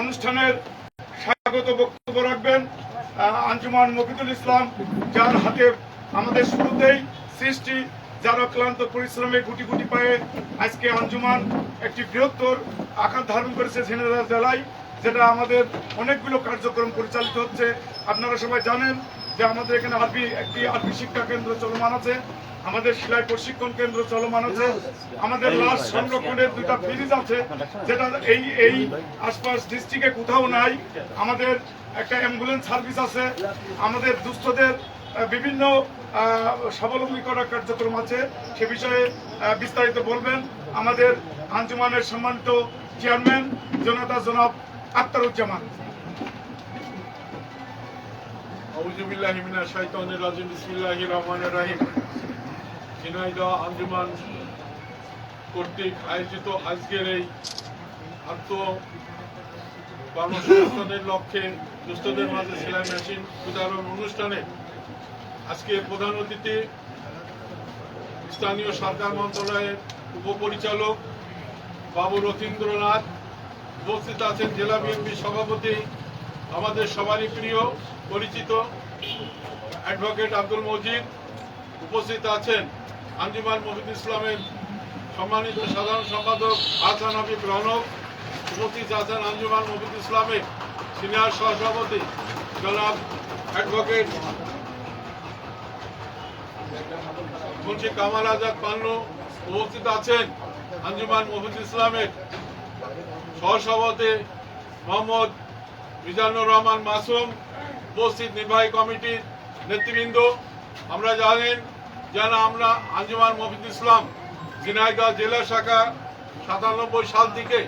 অনুষ্ঠানের স্বাগত বক্তব্য রাখবেন আঞ্জুমান মফিদুল ইসলাম, যার হাতে আমাদের শুরুতেই সৃষ্টি, যার অক্লান্ত পরিশ্রমে গুটি গুটি পায়ে আজকে আঞ্জুমান একটি বৃহত্তর আকার ধারণ করেছে ঝিনাইদহ জেলায়, যেটা আমাদের অনেকগুলো কার্যক্রম পরিচালিত হচ্ছে। আপনারা সবাই জানেন যে আমাদের এখানে আরবি, একটি আরবি শিক্ষা কেন্দ্র চলমান আছে। আমাদের সেলাই প্রশিক্ষণ কেন্দ্র চলমান আছে। আমাদের লাশ সংরক্ষণের দুটা ফ্রিজ আছে, যেটা এই এই আশপাশ ডিস্ট্রিক্টে কোথাও নাই। আমাদের একটা অ্যাম্বুলেন্স সার্ভিস আছে। আমাদের দুস্থদের বিভিন্ন স্বাবলম্বী করার কার্যক্রম আছে। সে বিষয়ে বিস্তারিত বলবেন। আমাদের আঞ্জুমানের সম্মানিত চেয়ারম্যান জনতা জনাব আক্তারুজ্জামান। আউযুবিল্লাহি মিনাশ শাইতানির রাজিম, বিসমিল্লাহির রহমানির রহিম। ঝিনাইদহ আঞ্জুমান কর্তৃক আয়োজিত আজকের এই আত্ম কর্মসংস্থানের লক্ষ্যে দুস্থদের মাঝে সেলাই মেশিন বিতরণ অনুষ্ঠানে আজকে প্রধান অতিথি স্থানীয় সরকার মন্ত্রণালয়ের উপপরিচালক বাবু রথীন্দ্রনাথ উপস্থিত আছেন জেলা বিএনপি সভাপতি, আমাদের সবারই প্রিয়, পরিচিত অ্যাডভোকেট আব্দুল মজিদ উপস্থিত আছেন। আঞ্জুমান মফিদ ইসলামের সম্মানিত সাধারণ সম্পাদক হাসান হাবিব রনক, উপস্থিত আছেন আঞ্জুমান মফিদ ইসলামের সিনিয়র সহসভাপতি জনাব অ্যাডভোকেট মুন্সি কামাল আজাদ পান্নু, উপস্থিত আছেন আঞ্জুমান মফিদ ইসলামের সহসভাপতি মোহাম্মদ মিজানুর রহমান মাসুম, উপস্থিত নির্বাহী কমিটির নেতৃবৃন্দ। আমরা জানেন যেন আমরা আঞ্জুমান মফিদ ইসলাম, ঝিনাইদহ জেলা শাখা সাতানব্বই সাল থেকে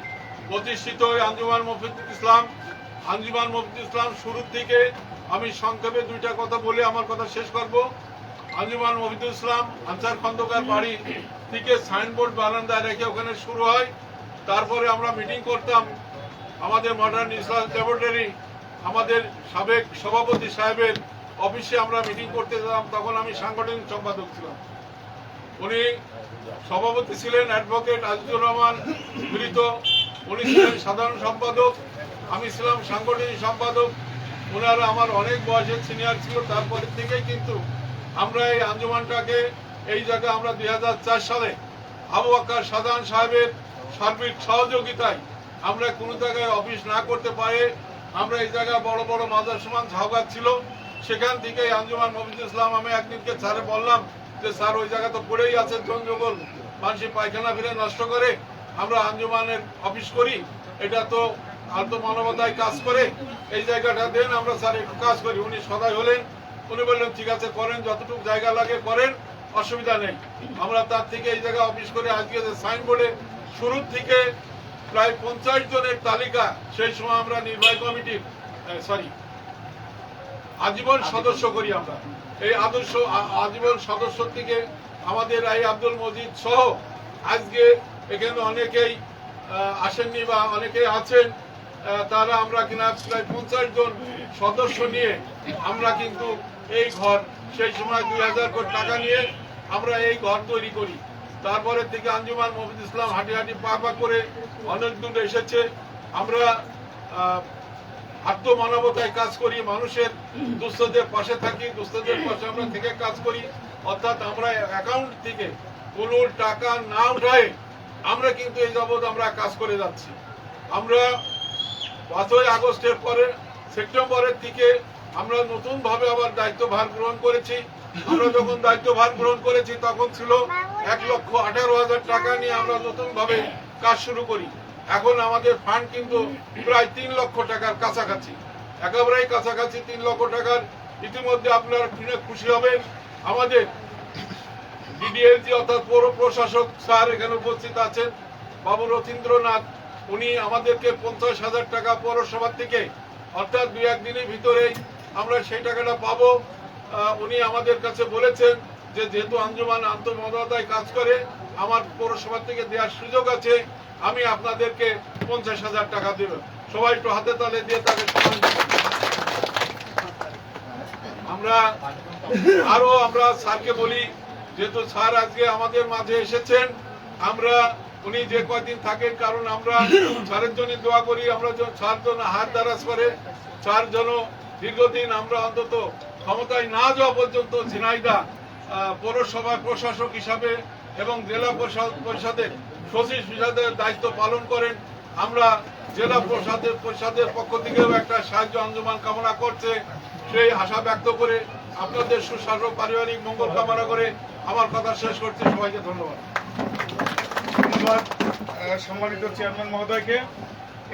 প্রতিষ্ঠিত ওই আঞ্জুমান মফিদ ইসলাম, আঞ্জুমান মফিদ ইসলাম শুরুর থেকে আমি সংক্ষেপে দুইটা কথা বলে আমার কথা শেষ করব। আঞ্জুমান মফিদুল ইসলাম আনসার খন্দকার বাড়ি থেকে সাইনবোর্ড বারান্দায় রেখে ওখানে শুরু হয়। তারপরে আমরা মিটিং করতাম। আমাদের মডার্ন ইসলাম ল্যাবরেটরি, আমাদের সাবেক সভাপতি সাহেবের অফিসে আমরা মিটিং করতে যেতাম তখন আমি সাংগঠনিক সম্পাদক ছিলাম। উনি সভাপতি ছিলেন অ্যাডভোকেট আজিজুর রহমান মৃত উনি ছিলেন সাধারণ সম্পাদক, আমি ছিলাম সাংগঠনিক সম্পাদক। ওনারা আমার অনেক বয়সের সিনিয়র ছিল তারপরে থেকেই কিন্তু আমরা এই আঞ্জুমানটাকে, এই জায়গায় আমরা দুই হাজার চার সালে আবু আক্কার সাধারণ সাহেবের সার্বিক সহযোগিতায় আমরা কোনো জায়গায় অফিস না করতে পারে। আমরা এই জায়গায় বড় বড় মাদার সমান ঝাউগাছ ছিল। সেখান থেকে আঞ্জুমান মফিজ ইসলাম আমি একদিনকে স্যারে বললাম যে, স্যার, ওই জায়গা তো পড়েই আছে জঞ্জগল মানুষের পায়খানা ফিরে নষ্ট করে আমরা আঞ্জুমানের অফিস করি। এটা তো আত্মমানবতায় কাজ করে। এই জায়গাটা দেন, আমরা স্যার একটু কাজ করি। উনি সদাই হলেন। উনি বললেন, ঠিক আছে, করেন, যতটুকু জায়গা লাগে করেন, অসুবিধা নেই। আমরা তার থেকে এই জায়গায় অফিস করে আজকে যে সাইনবোর্ডে শুরুর থেকে প্রায় পঞ্চাশ জনের তালিকা, সেই সময় আমরা নির্বাহী কমিটির সরি আজীবন সদস্য করি আমরা। এই আদর্শ আজীবন সদস্য থেকে আমাদের এই আব্দুল মজিদ সহ আজকে এখানে অনেকেই আসেননি বা অনেকেই আছেন তারা আমরা কিনা প্রায় পঞ্চাশ জন সদস্য নিয়ে আমরা কিন্তু এই ঘর, সেই সময় দুই হাজার কোটি টাকা নিয়ে আমরা এই ঘর তৈরি করি। তারপরে থেকে আঞ্জুমান মফিদ ইসলাম হাঁটি হাঁটি পা পা করে অনেক দূর এসেছে। আমরা আত্মমানবতায় কাজ করি, মানুষের দুস্থদের পাশে থাকি, দুস্থদের পাশে আমরা থেকে কাজ করি। অর্থাৎ আমরা অ্যাকাউন্ট থেকে কোনো টাকা না উঠায় আমরা কিন্তু এই যাবৎ আমরা কাজ করে যাচ্ছি। আমরা পাঁচই আগস্টের পরে, সেপ্টেম্বরের থেকে আমরা নতুন ভাবে আবার দায়িত্বভার গ্রহণ করেছি। আমরা যখন দায়িত্বভার গ্রহণ করেছি, তখন ছিল এক লক্ষ আঠারো হাজার টাকা নিয়ে আমরা নতুন ভাবে কাজ শুরু করি। এখন আমাদের ফান্ড কিন্তু প্রায় তিন লক্ষ টাকার কাছাকাছি। একেবারেই কাছাকাছি তিন লক্ষ টাকার। ইতিমধ্যে আপনারা শুনে খুশি হবেন। আমাদের ডিডিএলজি অর্থাৎ পৌর প্রশাসক স্যার এখানে উপস্থিত আছেন। বাবু রথীন্দ্রনাথ, উনি আমাদেরকে পঞ্চাশ হাজার টাকা পৌরসভার থেকে, অর্থাৎ দুই একদিনের ভিতরেই আমরা সেই টাকাটা পাবো। উনি আমাদের কাছে বলেছেন যে যেহেতু আঞ্জুমান আন্তমদাতায় কাজ করে, আমার পৌরসভা থেকে দেওয়ার সুযোগ আছে। আমি আপনাদেরকে পঞ্চাশ হাজার টাকা দেব। সবাই একটু হাতে তালে দিয়ে তাকে আমরা আরও আমরা স্যারকে বলি, যেহেতু স্যার আজকে আমাদের মাঝে এসেছেন, আমরা উনি যে কয়দিন থাকেন, কারণ আমরা স্যারের জন্য দোয়া করি, আমরা স্যার যেন হাত দারাজ করে স্যার যেন দীর্ঘদিন আমরা অন্তত ক্ষমতায় না যাওয়া পর্যন্ত ঝিনাইদা পৌরসভার প্রশাসক হিসাবে এবং জেলা পরিষদ- পরিষদের সচিব হিসাবে দায়িত্ব পালন করেন। আমরা জেলা প্রসাদের পরিষদের পক্ষ থেকেও একটা সাহায্য আঞ্জমান কামনা করছে। সেই আশা ব্যক্ত করে আপনাদের সুস্বাস্থ্য পারিবারিক মঙ্গল কামনা করে আমার কথা শেষ করছি। সবাইকে ধন্যবাদ। ধন্যবাদ সম্মানিত চেয়ারম্যান মহোদয়কে।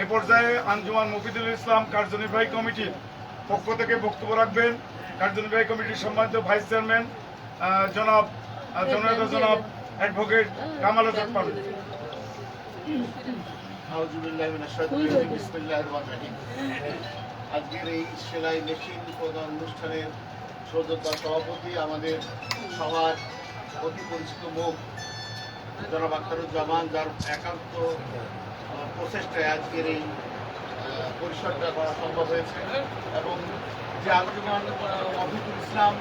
এ পর্যায়ে আঞ্জুমান মফিদুল ইসলাম কার্যনির্বাহী কমিটির পক্ষ থেকে বক্তব্য রাখবেন। কার্যনির্বাহী কমিটির সম্মানিত ভাইস চেয়ারম্যান জনাব আহ, জনাব অ্যাডভোকেট কামাল রহমানির রহিম। আজকের এই সেলাই মেশিন প্রদান অনুষ্ঠানের সৌজন্যতা সভাপতি আমাদের সবার অতি পরিচিত মুখ জনাব আখতারুজ্জামান যার একান্ত প্রচেষ্টায় আজকের এই পরিসরটা করা সম্ভব হয়েছে এবং যে আহ, অফিকুল ইসলাম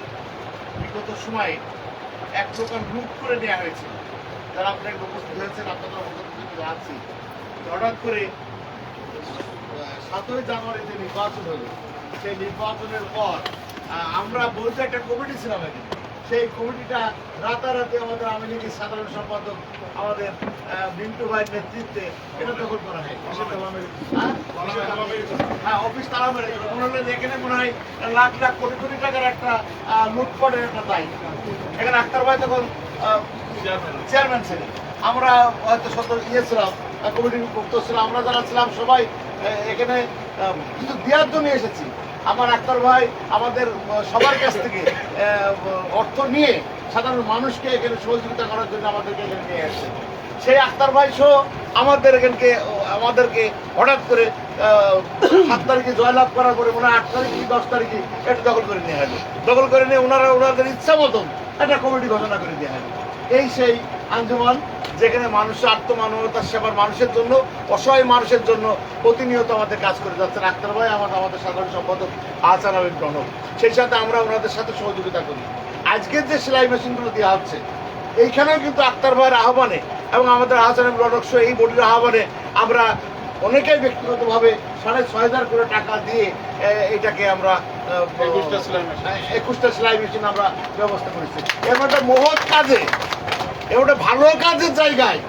বিগত সময়ে এক প্রকার লুট করে নেওয়া হয়েছে। যারা আপনার উপস্থিত হয়েছেন আপনাদের অবগত আছি। হঠাৎ করে সাতই জানুয়ারি যে নির্বাচন হলো সেই নির্বাচনের পর আমরা বলতে একটা কমিটি ছিলাম এখানে। সেই কমিটিটা রাতারাতি আমাদের আওয়ামী লীগের সাধারণ সম্পাদক আমাদের মিন্টু ভাইয়ের নেতৃত্বে এটা দখল করা হয়। হ্যাঁ? হ্যাঁ? অফিস তারা মেরে মনে হলো এখানে মনে হয় লাখ লাখ কোটি কোটি টাকার একটা লুটপাটের একটা দায়। এখানে আক্তার ভাই তখন চেয়ারম্যান ছিলেন। আমরা হয়তো সত ইয়ে ছিলাম কমিটির মুক্ত ছিলাম, আমরা যারা ছিলাম সবাই এখানে কিছু দেওয়ার জন্য এসেছি। আমার আক্তার ভাই আমাদের সবার কাছ থেকে অর্থ নিয়ে সাধারণ মানুষকে এখানে সহযোগিতা করার জন্য আমাদেরকে এখানে নিয়ে আসছে। সেই আক্তার ভাই সহ আমাদের এখানকে, আমাদেরকে হঠাৎ করে সাত তারিখে জয়লাভ করার পরে মনে হয় আট তারিখ কি দশ তারিখে এটা দখল করে নেওয়া হলো। দখল করে নিয়ে ওনারা, ওনাদের ইচ্ছা মতন একটা কমিটি ঘোষণা করে দেওয়া হলো এই সেই আঞ্জুমান, যেখানে মানুষের আত্মমানবতার সেবার মানুষের জন্য, অসহায় মানুষের জন্য প্রতিনিয়ত আমাদের কাজ করে যাচ্ছেন। আক্তার ভাই আমাদের আমাদের সাধারণ সম্পাদক আহসান আবিদ প্রণব। সেই সাথে আমরা ওনাদের সাথে সহযোগিতা করি। আজকের যে সেলাই মেশিনগুলো দেওয়া হচ্ছে, এইখানেও কিন্তু আক্তার ভাইয়ের আহ্বানে এবং আমাদের আহসান আবিদ প্রণব এই বডির আহ্বানে আমরা অনেকেই ব্যক্তিগতভাবে সাড়ে ছয় হাজার করে টাকা দিয়ে এটাকে আমরা আহ, একুশটা সেলাই মেশিন। আমরা ব্যবস্থা করেছি। এর একটা মহৎ কাজে একটা ভালো কাজের জায়গায়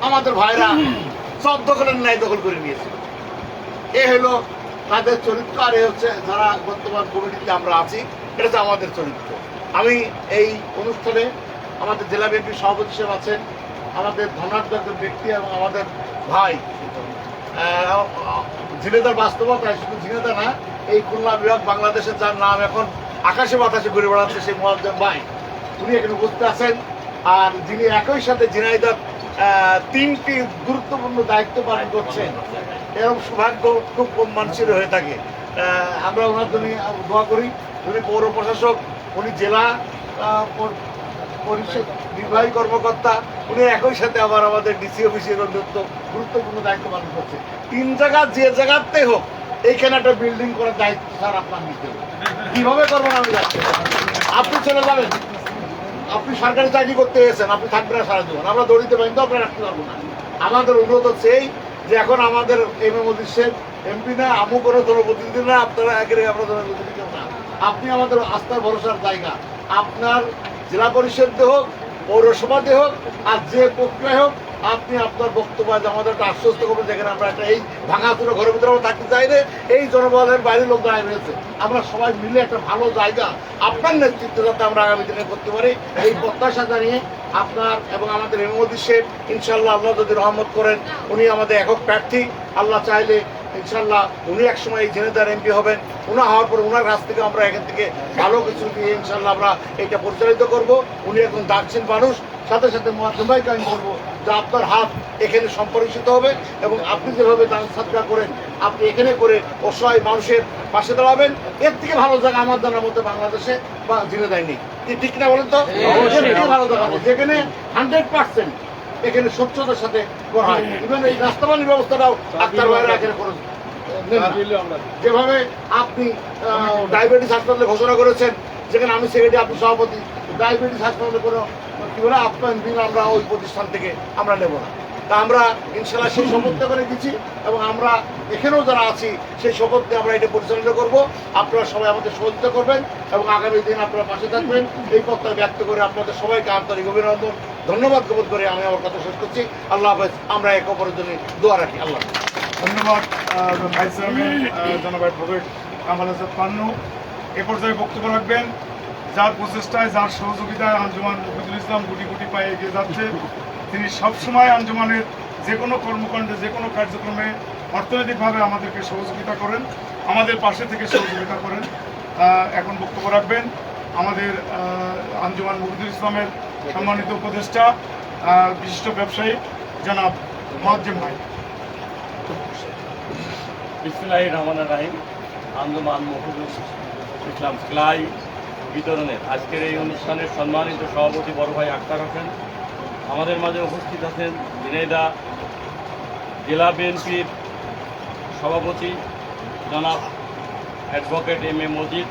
আমাদের ভাইরা সব দখলের ন্যায় দখল করে নিয়েছে। এ হলো তাদের চরিত্র আর এ হচ্ছে যারা বর্তমান কমিটিতে আমরা আছি এটা তো আমাদের চরিত্র। আমি এই অনুষ্ঠানে আমাদের জেলা বিএনপির সভাপতি হিসেবে আছেন আমাদের ধনাঢ্য ব্যক্তি এবং আমাদের ভাই। ঝিনেদার বাস্তবতায় শুধু ঝিনেদা না, এই খুলনা বিভাগ বাংলাদেশের যার নাম এখন আকাশে বাতাসে ঘুরে বেড়াচ্ছে সেই মোয়াজ্জেম ভাই। উনি এখানে উপস্থিত আছেন। আর যিনি একই সাথে ঝিনাইদার তিনটি গুরুত্বপূর্ণ দায়িত্ব পালন করছেন, এরকম সৌভাগ্য খুব কম মানুষের হয়ে থাকে। আমরা ওনার জন্য দোয়া করি। উনি পৌর প্রশাসক, উনি জেলা নির্বাহী কর্মকর্তা, উনি একই সাথে আবার আমাদের ডিসি অফিসের অন্যত্ব গুরুত্বপূর্ণ দায়িত্ব পালন করছে তিন জায়গা, যে জায়গাতে হোক, এইখানে একটা বিল্ডিং করার দায়িত্ব স্যার আপনার নিতে হবে। কীভাবে করবেন আমি যাচ্ছি আপনি চলে যাবেন। আপনি সরকারি চাকরি করতে এসেছেন, আপনি থাকবেন সারা জীবন। আমরা দৌড়িতে পারি তো আপনার রাখতে পারব না। আমাদের অনুরোধ হচ্ছে এই যে এখন আমাদের এম এ মোদী এমপি না, আমু করে জনপ্রতিনিধি না, আপনারা একের আমরা জনপ্রতিনিধি না। আপনি আমাদের আস্থার ভরসার জায়গা। আপনার জেলা পরিষদে হোক পৌরসভাতে হোক, আর যে প্রক্রিয়ায় হোক, আপনি আপনার বক্তব্য আমাদের একটা আশ্বস্ত করবেন, যেখানে আমরা একটা এই ভাঙা চুরো ঘরের ভিতরে আমরা থাকতে চাই এই জনবলের বাইরে লোক দাঁড়িয়ে রয়েছে। আমরা সবাই মিলে একটা ভালো জায়গা, আপনার নেতৃত্বে যাতে আমরা আগামী দিনে করতে পারি, এই প্রত্যাশা জানিয়ে আপনার এবং আমাদের হেমমদি শেখ ইনশাল্লাহ আল্লাহ যদি রহমত করেন, উনি আমাদের একক প্রার্থী। আল্লাহ চাইলে ইনশাল্লাহ উনি একসময় এই জেনেদার এমপি হবেন। উনা হওয়ার পর ওনার কাছ থেকে আমরা এখান থেকে ভালো কিছু দিয়ে ইনশাল্লাহ আমরা এটা পরিচালিত করব। উনি একজন দার্জিন মানুষ। সাথে সাথে মহাত্মাইকে আমি বলব যে আপনার হাত এখানে সম্পর্কিত হবে এবং আপনি যেভাবে দান সাদকা করেন আপনি এখানে করে অসহায় মানুষের পাশে দাঁড়াবেন। এর থেকে ভালো জায়গা আমার জানার মধ্যে বাংলাদেশে বা জিনে দেয়নি ঠিক না বলেন তো? ভালো জায়গা যেখানে হান্ড্রেড পার্সেন্ট এখানে স্বচ্ছতার সাথে করা হয়। ইভেন এই রাস্তাবানির ব্যবস্থাটাও আক্তার ভাইরা এখানে। করে যেভাবে আপনি ডায়াবেটিস হাসপাতালে ঘোষণা করেছেন যেখানে আমি সেক্রেটারি আপনি সভাপতি ডায়াবেটিস হাসপাতালে কোনো কি বলে আপনার দিন আমরা ওই প্রতিষ্ঠান থেকে আমরা নেব না। তা আমরা ইনশাল্লাহ সেই শপথ করে দিচ্ছি এবং আমরা এখানেও যারা আছি, সেই শপথ আমরা এটা পরিচালনা করব। আপনারা সবাই আমাদের সহযোগিতা করবেন এবং আগামী দিন আপনারা পাশে থাকবেন। এই প্রত্যয় ব্যক্ত করে আপনাদের সবাইকে আন্তরিক অভিনন্দন, ধন্যবাদ জ্ঞাপন করে আমি আমার কথা শেষ করছি। আল্লাহ হাফেজ, আমরা এক অপরের জন্য দোয়া রাখি। আল্লাহ ধন্যবাদ এ পর্যায়ে বক্তব্য রাখবেন, যার প্রচেষ্টায়, যার সহযোগিতায় আঞ্জুমান মফিদুল ইসলাম গুটি গুটি পায়ে এগিয়ে যাচ্ছে। তিনি সবসময় আঞ্জুমানের যে কোনো কর্মকাণ্ডে যে কোনো কার্যক্রমে অর্থনৈতিকভাবে আমাদেরকে সহযোগিতা করেন, আমাদের পাশে থেকে সহযোগিতা করেন। এখন বক্তব্য রাখবেন আমাদের আঞ্জুমান মফিদুল ইসলামের সম্মানিত উপদেষ্টা বিশিষ্ট ব্যবসায়ী জনাব মহাজ্জেম ভাই। বিসমুল্লাহ রহমান রাহিম। আন্দোমান মহিদুল ইসলাম সেলাই বিতরণের আজকের এই অনুষ্ঠানের সম্মানিত সভাপতি বড় ভাই আক্তার হোসেন আমাদের মাঝে উপস্থিত আছেন ঝিনাইদা জেলা বিএনপির সভাপতি জনাব অ্যাডভোকেট এম এ মজিদ,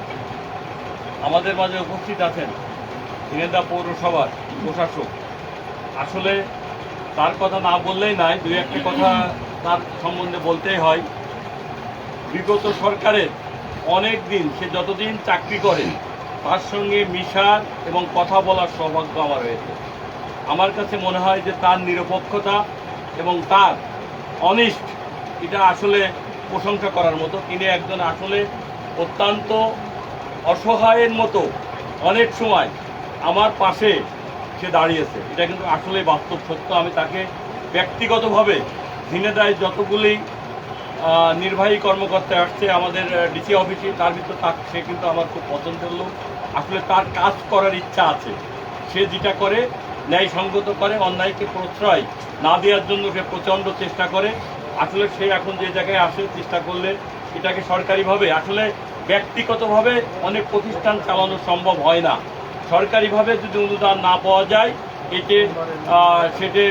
আমাদের মাঝে উপস্থিত আছেন ঝিনাইদা পৌরসভার প্রশাসক। আসলে তার কথা না বললেই নাই, দুই একটি কথা তার সম্বন্ধে বলতেই হয়। বিগত সরকারের অনেক দিন সে যতদিন চাকরি করে, তার সঙ্গে মিশার এবং কথা বলার সৌভাগ্য আমার হয়েছে। আমার কাছে মনে হয় যে তার নিরপেক্ষতা এবং তার অনিষ্ট, এটা আসলে প্রশংসা করার মতো। তিনি একজন আসলে অত্যন্ত অসহায়ের মতো অনেক সময় আমার পাশে সে দাঁড়িয়েছে। এটা কিন্তু আসলে বাস্তব সত্য। আমি তাকে ব্যক্তিগতভাবে ঝিনেদায় যতগুলি নির্বাহী কর্মকর্তা আসছে, আমাদের ডিসি অফিসে, তার ভিতর তার, সে কিন্তু আমার খুব পছন্দের লোক। আসলে তার কাজ করার ইচ্ছা আছে। সে যেটা করে ন্যায়সঙ্গত করে, অন্যায়কে প্রশ্রয় না দেওয়ার জন্য সে প্রচণ্ড চেষ্টা করে। আসলে সে এখন যে জায়গায় আসে চেষ্টা করলে এটাকে সরকারিভাবে, আসলে ব্যক্তিগতভাবে অনেক প্রতিষ্ঠান চালানো সম্ভব হয় না। সরকারিভাবে যদি অনুদান না পাওয়া যায়, এতে সেটে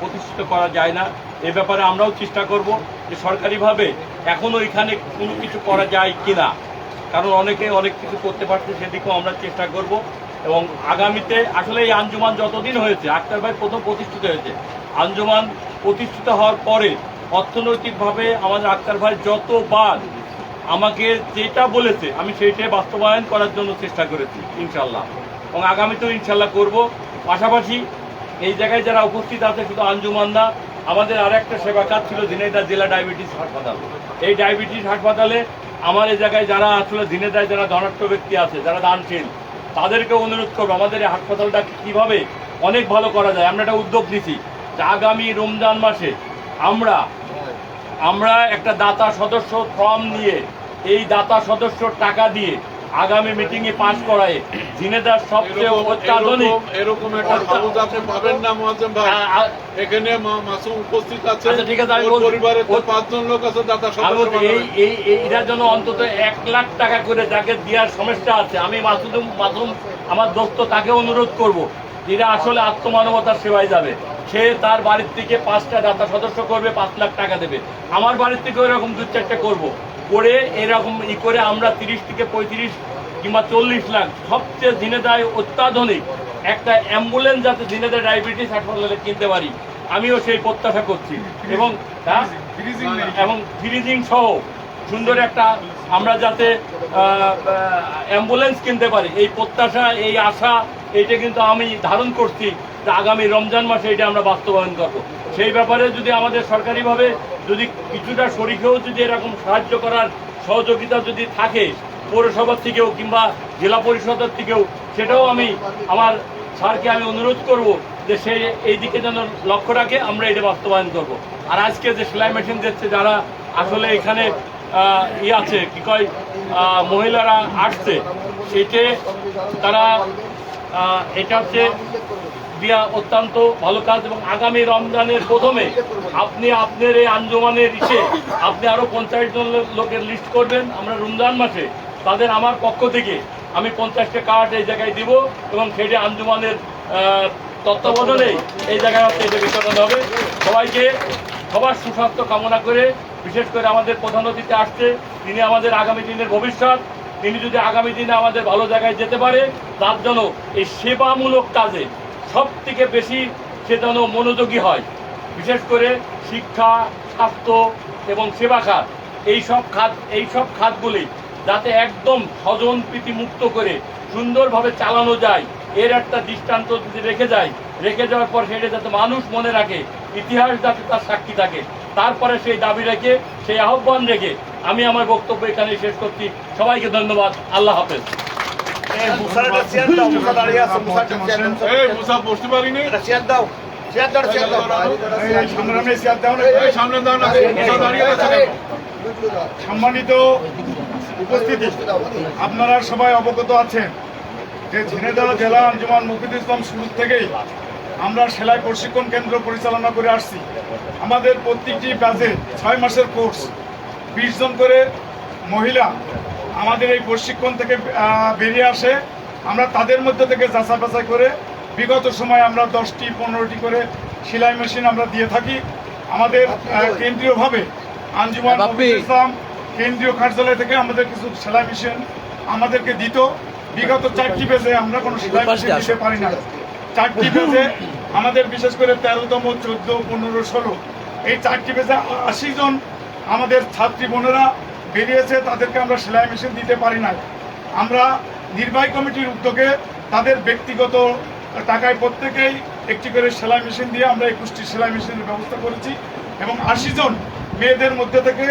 প্রতিষ্ঠিত করা যায় না। এ ব্যাপারে আমরাও চেষ্টা করব যে সরকারিভাবে এখনও এখানে কোনো কিছু করা যায় কিনা। কারণ অনেকে অনেক কিছু করতে পারছে, সেদিকেও আমরা চেষ্টা করব। এবং আগামীতে আসলে এই আঞ্জুমান যতদিন হয়েছে, আক্তার ভাই প্রথম প্রতিষ্ঠিত হয়েছে। আঞ্জুমান প্রতিষ্ঠিত হওয়ার পরে অর্থনৈতিকভাবে আমাদের আক্তার ভাই যতবার আমাকে যেটা বলেছে, আমি সেইটাই বাস্তবায়ন করার জন্য চেষ্টা করেছি ইনশাল্লাহ এবং আগামীতেও ইনশাল্লাহ করব। পাশাপাশি এই জায়গায় যারা উপস্থিত আছে, শুধু আঞ্জুমান না, আমাদের আর একটা সেবা কাজ ছিল ঝিনাইদহ জেলা ডায়াবেটিস হাসপাতাল। এই ডায়াবেটিস হাসপাতালে আমার এই জায়গায় যারা আসলে ঝিনাইদহ যারা ধনাঢ্য ব্যক্তি আছে, যারা দানশীল তাদেরকে অনুরোধ করব, আমাদের এই হাসপাতালটা কীভাবে অনেক ভালো করা যায়, আমরা একটা উদ্যোগ নিছি যে আগামী রমজান মাসে আমরা আমরা একটা দাতা সদস্য ফর্ম নিয়ে, এই দাতা সদস্য টাকা দিয়ে আগামী মিটিং এ পাশ করায়। ঝিনেদার সবচেয়ে অত্যাধুনিক এরকম- একটা হাউস আপনি পাবেন না মহাজন ভাই। এখানে মাসুম উপস্থিত আছে। আচ্ছা, ঠিক আছে, আমি। পরিবারের তো পাঁচজন লোক আছে আমি সদস্য এই এই এটার জন্য অন্তত এক লাখ টাকা করে যাকে দেওয়ার সমস্যা আছে আমি মাসুদুম মাসুম আমার দোস্ত তাকে অনুরোধ করব যেটা আসলে আত্মমানবতার সেবায় যাবে। সে তার বাড়ির থেকে পাঁচটা দাতা সদস্য করবে পাঁচ লাখ টাকা দেবে। আমার বাড়ির থেকে এরকম দু চারটে করব। করে এরকম ই করে আমরা তিরিশ থেকে পঁয়ত্রিশ কিংবা চল্লিশ লাখ সবচেয়ে দিনে দায় অত্যাধুনিক একটা অ্যাম্বুলেন্স যাতে দিনে দেয় ডায়াবেটিস হাসপাতালে কিনতে পারি। আমিও সেই প্রত্যাশা করছি। এবং হ্যাঁ এবং ফ্রিজিং সহ সুন্দর একটা আমরা যাতে অ্যাম্বুলেন্স কিনতে পারি। এই প্রত্যাশা, এই আশা, এইটা কিন্তু আমি ধারণ করছি যে আগামী রমজান মাসে এটা আমরা বাস্তবায়ন করব। সেই ব্যাপারে যদি আমাদের সরকারিভাবে যদি কিছুটা শরীরেও যদি এরকম সাহায্য করার সহযোগিতা যদি থাকে, পৌরসভার থেকেও কিংবা জেলা পরিষদের থেকেও, সেটাও আমি, আমার স্যারকে আমি অনুরোধ করব যে সে এই দিকে যেন লক্ষ্য রাখে, আমরা এটা বাস্তবায়ন করব। আর আজকে যে সেলাই মেশিন দিচ্ছে, যারা আসলে এখানে ই আছে, কি কয় মহিলারা আসছে এতে তারা এটা হচ্ছে দিয়া অত্যন্ত ভালো কাজ এবং আগামী রমজানের প্রথমে আপনি আপনার এই আঞ্জমানের ইসে আপনি আরও পঞ্চাশ জন লোকের লিস্ট করবেন, আমরা রমজান মাসে তাদের আমার পক্ষ থেকে আমি পঞ্চাশটা কার্ড এই জায়গায় দিব এবং সেটা আঞ্জুমানের তত্ত্বাবধানে এই জায়গায় এটা বিতরণ হবে। সবাইকে সবার সুস্বাস্থ্য কামনা করে বিশেষ করে আমাদের প্রধান অতিথি আসছে, তিনি আমাদের আগামী দিনের ভবিষ্যৎ। তিনি যদি আগামী দিনে আমাদের ভালো জায়গায় যেতে পারে, তার জন্য এই সেবামূলক কাজে সব থেকে বেশি সে যেন মনোযোগী হয়। বিশেষ করে শিক্ষা, স্বাস্থ্য এবং সেবা খাত। এই সব খাত, এই সব খাতগুলি যাতে একদম স্বজন প্রীতি মুক্ত করে সুন্দরভাবে চালানো যায়, এর একটা দৃষ্টান্ত যদি রেখে যায়, রেখে যাওয়ার পর সেটা যাতে মানুষ মনে রাখে, ইতিহাস যাতে তার সাক্ষী থাকে। তারপরে সেই দাবি রেখে সেই আহ্বান রেখে আমি আমার বক্তব্য এখানে শেষ করছি। সবাইকে ধন্যবাদ। আল্লাহ হাফেজ? সম্মানিত উপস্থিতি আপনারা সবাই অবগত আছেন যে ঝিনেদা জেলা আঞ্জুমান মুফিদুল ইসলাম শুরু থেকেই আমরা সেলাই প্রশিক্ষণ কেন্দ্র পরিচালনা করে আসছি। আমাদের প্রত্যেকটি ব্যাচে ছয় মাসের কোর্স বিশ জন করে মহিলা আমাদের এই প্রশিক্ষণ থেকে বেরিয়ে আসে। আমরা তাদের মধ্যে থেকে যাচাই বাছাই করে বিগত সময় আমরা দশটি পনেরোটি করে সেলাই মেশিন আমরা দিয়ে থাকি। আমাদের কেন্দ্রীয়ভাবে আঞ্জুমান ইসলাম কেন্দ্রীয় কার্যালয় থেকে আমাদের কিছু সেলাই মেশিন আমাদেরকে দিত। বিগত চারটি পেজে আমরা কোনো সেলাই মেশিন দিতে পারি না চারটি পেজে আমাদের বিশেষ করে তেরোতম, চোদ্দ, পনেরো, ষোলো, এই চারটি পেজে আশি জন আমাদের ছাত্রী বোনেরা বেরিয়েছে, তাদেরকে আমরা সেলাই মেশিন দিতে পারি না আমরা নির্বাহী কমিটির উদ্যোগে তাদের ব্যক্তিগত টাকায় প্রত্যেকেই একটি করে সেলাই মেশিন দিয়ে আমরা একুশটি সেলাই মেশিনের ব্যবস্থা করেছি এবং আশি জন মেয়েদের মধ্যে থেকে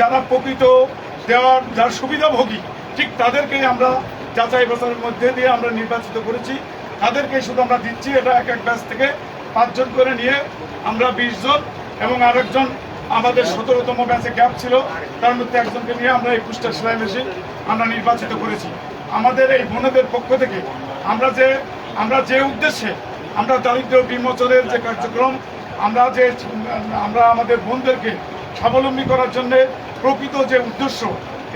যারা প্রকৃত দেওয়ার, যার সুবিধাভোগী, ঠিক তাদেরকেই আমরা যাচাই বাছাইয়ের মধ্যে দিয়ে আমরা নির্বাচিত করেছি। তাদেরকে শুধু আমরা দিচ্ছি, এটা এক এক ব্যাচ থেকে পাঁচজন করে নিয়ে আমরা বিশ জন এবং আরেকজন আমাদের সতেরোতম ব্যাচে গ্যাপ ছিল, তার মধ্যে একজনকে নিয়ে আমরা একুশটা সেলাই মেশিন আমরা নির্বাচিত করেছি। আমাদের এই বোনেদের পক্ষ থেকে আমরা যে আমরা যে উদ্দেশ্যে আমরা দারিদ্র বিমোচনের যে কার্যক্রম, আমরা যে, আমরা আমাদের বোনদেরকে স্বাবলম্বী করার জন্য প্রকৃত যে উদ্দেশ্য,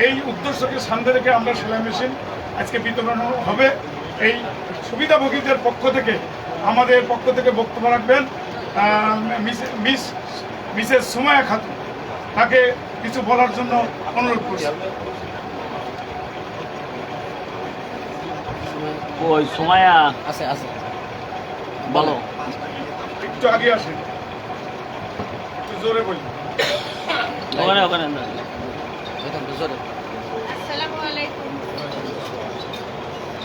এই উদ্দেশ্যকে সামনে রেখে আমরা সেলাই মেশিন আজকে বিতরণ হবে। এই সুবিধাভোগীদের পক্ষ থেকে আমাদের পক্ষ থেকে বক্তব্য রাখবেন miss- miss Mrs Sumaya Khatun. তাকে কিছু বলার জন্য অনুরোধ করছি। ওই সময়া আছে আছে। বলো। একটু আগে আসেন। জোরে বলি ওখানে ওখানে জোরে আসসালামু আলাইকুম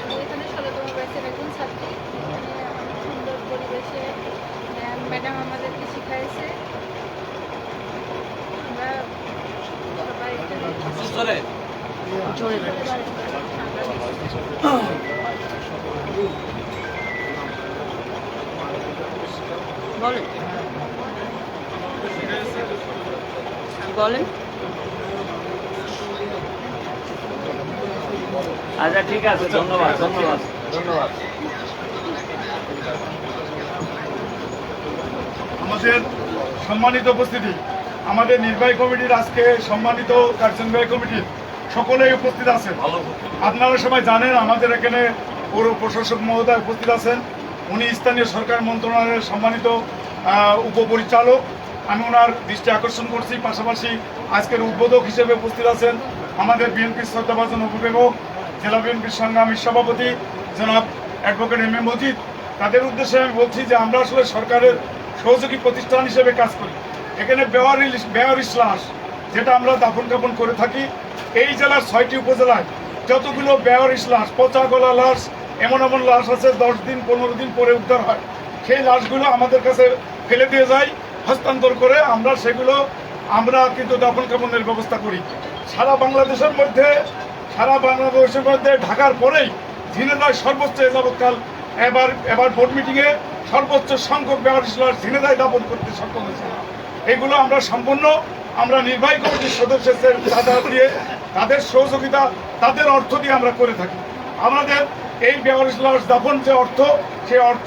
আমি এখানে ষোলোতম ব্যাচের একজন ছাত্রী এখানে অনেক সুন্দর পরিবেশে ম্যাম ম্যাডাম আমাদেরকে শিখাইছে আমরা সবাই এখানে জোরে বলেন বলেন আচ্ছা ঠিক আছে ধন্যবাদ ধন্যবাদ ধন্যবাদ। আমাদের সম্মানিত উপস্থিতি আমাদের নির্বাহী কমিটির আজকে সম্মানিত কার্যনির্বাহী কমিটির সকলেই উপস্থিত আছেন। আপনারা সবাই জানেন আমাদের এখানে পৌর প্রশাসক মহোদয় উপস্থিত আছেন। উনি স্থানীয় সরকার মন্ত্রণালয়ের সম্মানিত উপপরিচালক। আমি ওনার দৃষ্টি আকর্ষণ করছি। পাশাপাশি আজকের উদ্বোধক হিসেবে উপস্থিত আছেন আমাদের বিএনপির শ্রদ্ধাভাজন অভিভাবক জেলা বিএনপির সংগ্রামী সভাপতি জনাব অ্যাডভোকেট এম এ মজিদ। তাদের উদ্দেশ্যে আমি বলছি যে আমরা আসলে সরকারের সহযোগী প্রতিষ্ঠান হিসেবে কাজ করি। এখানে বেওয়ার বেওয়ার ইসলাস, যেটা আমরা দাফন কাপন করে থাকি। এই জেলার ছয়টি উপজেলায় যতগুলো বেওয়ারিশ লাশ পচা গলা লাশ, এমন এমন লাশ আছে, দশ দিন, পনেরো দিন পরে উদ্ধার হয়। সেই লাশগুলো আমাদের কাছে ফেলে দিয়ে যায়, হস্তান্তর করে আমরা সেগুলো, আমরা কিন্তু দাফন কাপনের ব্যবস্থা করি। সারা বাংলাদেশের মধ্যে সারা বাংলাদেশের মধ্যে ঢাকার পরেই ঝিনেদায় সর্বোচ্চ যাবৎকাল এবার এবার বোর্ড মিটিংয়ে সর্বোচ্চ সংখ্যক লাশ ঝিনেদায় দাপন করতে সক্ষম হয়েছে। এগুলো আমরা সম্পূর্ণ, আমরা নির্বাহী কমিটির সদস্যদের চাঁদা দিয়ে তাদের সহযোগিতা, তাদের অর্থ দিয়ে আমরা করে থাকি। আমাদের এই লাশ দাফন যে অর্থ, সেই অর্থ